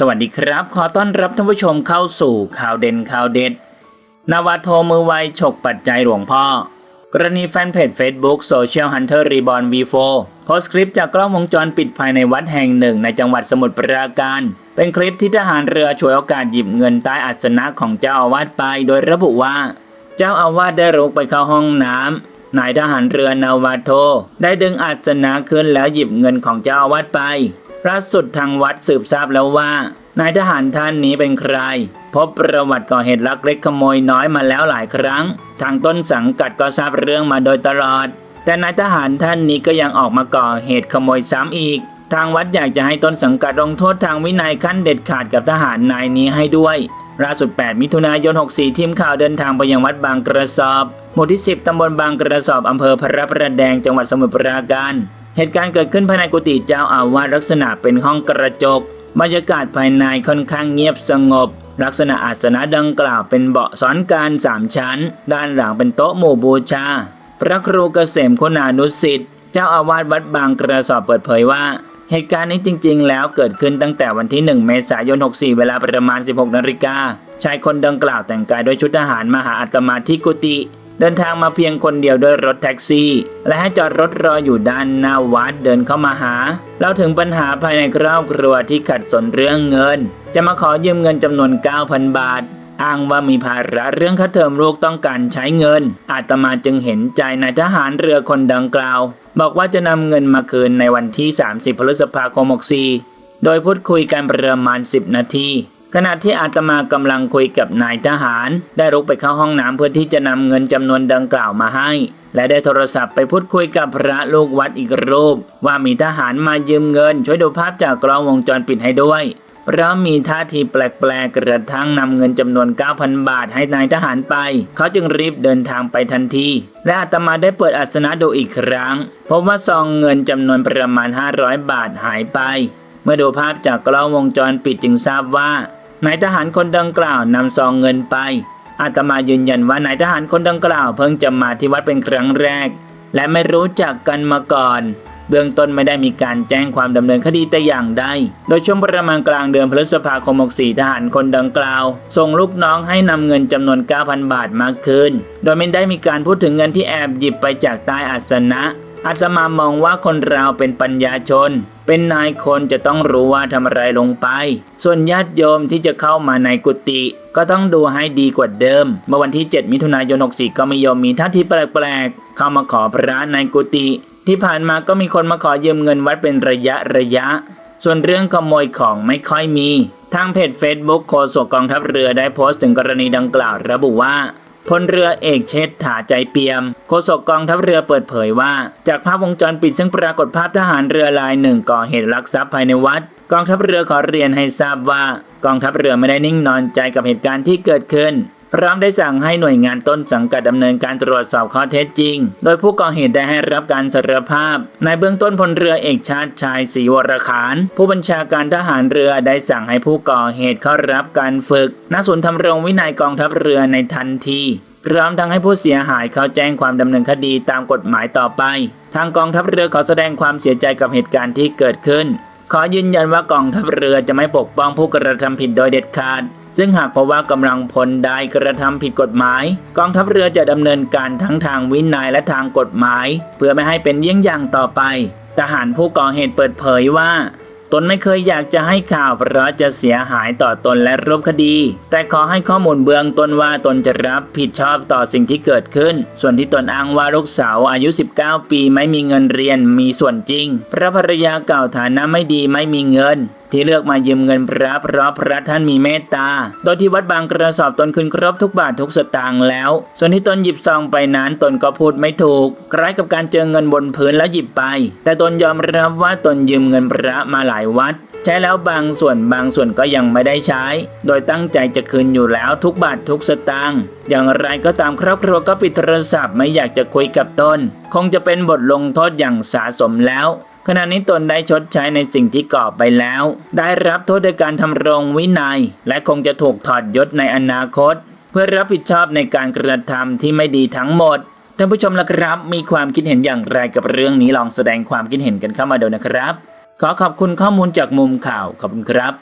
สวัสดีครับ ขอต้อนรับท่านผู้ชมเข้าสู่ข่าวเด่นข่าวเด็ด นาวาโทมือไวฉกปัจจัยหลวงพ่อ กรณีแฟนเพจ Facebook Social Hunter Reborn V4 โพสต์คลิปจากกล้องวงจรปิดภายในวัดแห่งหนึ่งในจังหวัดสมุทรปราการ เป็นคลิปที่ทหารเรือฉวยโอกาสหยิบเงินใต้อาสนะของเจ้าอาวาสไป โดยระบุว่า เจ้าอาวาสได้รุกไปเข้าห้องน้ำนายทหารเรือนาวาโท ได้ดึงอาสนะขึ้นแล้วหยิบเงินของเจ้าอาวาสไป ล่าสุดทางวัดสืบทราบแล้วว่านายทหารท่านนี้เป็นใคร พบประวัติก่อเหตุลักเล็กขโมยน้อยมาแล้วหลายครั้ง ทางต้นสังกัดก็ทราบเรื่องมาโดยตลอด แต่นายทหารท่านนี้ก็ยังออกมาก่อเหตุขโมยซ้ำอีก ทางวัดอยากจะให้ต้นสังกัดลงโทษทางวินัยขั้นเด็ดขาดกับทหารนายนี้ให้ด้วยล่าสุด 8 มิถุนายน 64 ทีมข่าวเดินทางไปยังวัดบางกระสอบ หมู่ที่ 10 ตำบลบางกระสอบ อำเภอพระประแดง จังหวัดสมุทรปราการ เหตุการณ์เกิดขึ้นภายในกุฏิเจ้าอาวาสลักษณะเป็นห้องกระจก บรรยากาศภายในค่อนข้างเงียบสงบ ลักษณะอาสนะดังกล่าวเป็นเบาะซ้อนการสามชั้น ด้านหลังเป็นโต๊ะหมู่บูชา พระครูเกษมคุณานุสิทธิ์เจ้าอาวาสวัดบางกระสอบเปิดเผยว่า เหตุการณ์นี้จริง ๆ แล้วเกิดขึ้นตั้งแต่วันที่ 1 เมษายน 64 เวลาประมาณ 16นาฬิกาชายคนดังกล่าวแต่งกายด้วยชุดทหารมาหาอาตมาที่กุฏิ เดินทางมาเพียงคนเดียวด้วยรถแท็กซี่ และให้จอดรถรออยู่ด้านหน้าวัดเดินเข้ามาหาเล่าถึงปัญหาภายในครอบครัวที่ขัดสนเรื่องเงิน จะมาขอยืมเงินจำนวน 9,000 บาท อ้างว่ามีภาระเรื่องค่าเทอมลูกต้องการใช้เงิน อาตมาจึงเห็นใจนายทหารเรือคนดังกล่าว บอกว่าจะนำเงินมาคืนในวันที่ 30 พฤษภาคม 64 โดยพูดคุยกันประมาณ 10 นาที ขณะที่อาตมากำลังคุยกับนายทหาร ได้รุกไปเข้าห้องน้ำเพื่อที่จะนำเงินจำนวนดังกล่าวมาให้ และได้โทรศัพท์ไปพูดคุยกับพระลูกวัดอีกรูป ว่ามีทหารมายืมเงิน ช่วยดูภาพจากกล้องวงจรปิดให้ด้วยเพราะมีท่าทีแปลกๆกระทั่งนำเงินจำนวน 9,000 บาทให้นายทหารไป เขาจึงรีบเดินทางไปทันที และอาตมาได้เปิดอัสนะดูอีกครั้งพบว่าซองเงินจำนวนประมาณ 500 บาทหายไป เมื่อดูภาพจากกล้องวงจรปิดจึงทราบว่า นายทหารคนดังกล่าวนำซองเงินไป อาตมายืนยันว่านายทหารคนดังกล่าวเพิ่งจะมาที่วัดเป็นครั้งแรก และไม่รู้จักกันมาก่อน เบื้องต้นไม่ได้มีการแจ้งความดำเนินคดีแต่อย่างใด โดยช่วงประมาณกลางเดือนพฤษภาคม 64 ทหารคนดังกล่าว ส่งลูกน้องให้นำเงินจำนวน 9,000 บาทมาคืน โดยไม่ได้มีการพูดถึงเงินที่แอบหยิบไปจากใต้อาสนะ อาตมามองว่าคนเราเป็นปัญญาชน เป็นนายคนจะต้องรู้ว่าทำอะไรลงไป ส่วนญาติโยมที่จะเข้ามาในกุฏิก็ต้องดูให้ดีกว่าเดิม เมื่อวันที่ 7 มิถุนายน 64 ก็มีโยมมีท่าทีแปลกๆ เข้ามาขอพระในกุฏิที่ผ่านมาก็มีคนมาขอยืมเงินวัดเป็นระยะระยะ ส่วนเรื่องขโมยของไม่ค่อยมี ทางเพจ Facebook โฆษกกองทัพเรือได้โพสต์ถึงกรณีดังกล่าวระบุว่า พลเรือเอกเชษฐาใจเปียม โฆษกกองทัพเรือเปิดเผยว่า จากภาพวงจรปิดซึ่งปรากฏภาพทหารเรือลายหนึ่งก่อเหตุลักทรัพย์ภายในวัด กองทัพเรือขอเรียนให้ทราบว่า กองทัพเรือไม่ได้นิ่งนอนใจกับเหตุการณ์ที่เกิดขึ้น พร้อมได้สั่งให้หน่วยงานต้นสังกัดดำเนินการตรวจสอบข้อเท็จจริง โดยผู้ก่อเหตุได้ให้รับการสารภาพ ในเบื้องต้นพลเรือเอกชาติชายศรีวรขาน ผู้บัญชาการทหารเรือได้สั่งให้ผู้ก่อเหตุเข้ารับการฝึกณศูนย์ทำรงวินัยกองทัพเรือในทันทีพร้อมทั้งให้ผู้เสียหายเขาแจ้งความดำเนินคดีตามกฎหมายต่อไป ทางกองทัพเรือขอแสดงความเสียใจกับเหตุการณ์ที่เกิดขึ้น ขอยืนยันว่ากองทัพเรือจะไม่ปกป้องผู้กระทำผิดโดยเด็ดขาด ซึ่งหากพบว่ากำลังพลใดกระทำผิดกฎหมาย กองทัพเรือจะดำเนินการทั้งทางวินัยและทางกฎหมาย เพื่อไม่ให้เป็นเยี่ยงอย่างต่อไป ทหารผู้ก่อเหตุเปิดเผยว่าตนไม่เคยอยากจะให้ข่าวเพราะจะเสียหายต่อตนและรูปคดี แต่ขอให้ข้อมูลเบื้องต้นว่าตนจะรับผิดชอบต่อสิ่งที่เกิดขึ้น ส่วนที่ตนอ้างว่าลูกสาวอายุ 19 ปีไม่มีเงินเรียนมีส่วนจริง พระภรรยาเก่าฐานะไม่ดีไม่มีเงินที่เลือกมายืมเงินพระเพราะพระท่านมีเมตตา โดยที่วัดบางกระสอบตนคืนครบทุกบาททุกสตางค์แล้ว ส่วนที่ตนหยิบซองไปนั้นตนก็พูดไม่ถูก คล้ายกับการเจอเงินบนพื้นแล้วหยิบไป แต่ตนยอมรับว่าตนยืมเงินพระมาหลายวัด ใช้แล้วบางส่วนบางส่วนก็ยังไม่ได้ใช้ โดยตั้งใจจะคืนอยู่แล้วทุกบาททุกสตางค์อย่างไรก็ตามครอบครัวก็ปิดโทรศัพท์ไม่อยากจะคุยกับตน คงจะเป็นบทลงโทษอย่างสาสมแล้ว ขณะนี้ตนได้ชดใช้ในสิ่งที่ก่อไปแล้ว ได้รับโทษโดยการทำรงวินัย และคงจะถูกถอดยศในอนาคต เพื่อรับผิดชอบในการกระทำที่ไม่ดีทั้งหมดท่านผู้ชมละครับ มีความคิดเห็นอย่างไรกับเรื่องนี้ลองแสดงความคิดเห็นกันเข้ามาดูนะครับ ขอขอบคุณข้อมูลจากมุมข่าวขอบคุณครับ